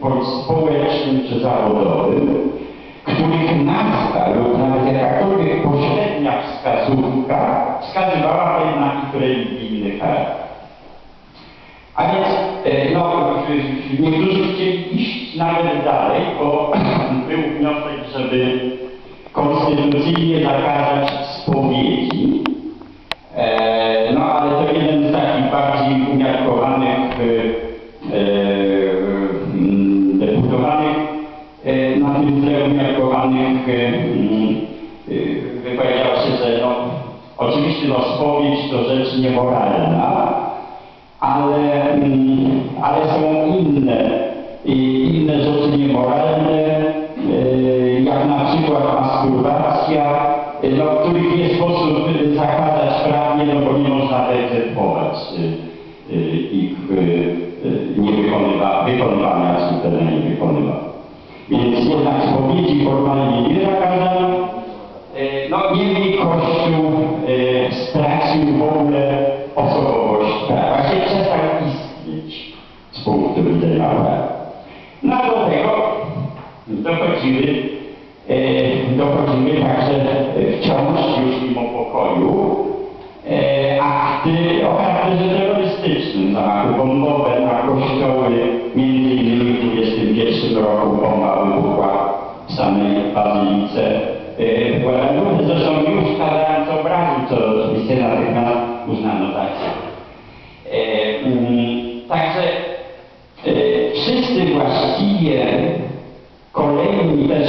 bądź społecznym czy zawodowym, których nazwa lub nawet jakakolwiek pośrednia wskazówka wskazywała jednak ich religijny charakter. A więc e, no, niektórzy chcieli iść nawet dalej, bo był wniosek, żeby konstytucyjnie zakazać spowiedzi. E, no ale to jeden z takich bardziej umiarkowanych na tym tle umiarkowanych e, mm, e, wypowiedział się, że no, oczywiście no, spowiedź to rzecz niemoralna, ale, mm, ale są inne, inne rzeczy niemoralne, jak na przykład masturbacja, no, których nie sposób zakazać prawnie, no bo nie można wyegzekwować y, ich nie wykonywa, wykonywania, czy wtedy nie wykonywania. Więc jednak spowiedzi formalnie nie zakazano, E, No niemniej Kościół e, stracił w ogóle osobowość prawa. Właściwie przestał istnieć z punktu widzenia prawa. No do tego dochodziły, e, dochodziły także wciąż już mimo pokoju akty o charakterze terrorystycznym, zamachy bombowe na kościoły, między innymi samej Bazylice e, Błędów. Zresztą już wskazując obrazu, co oczywiście natychmiast uznano za Także e, wszyscy właściwie kolejni też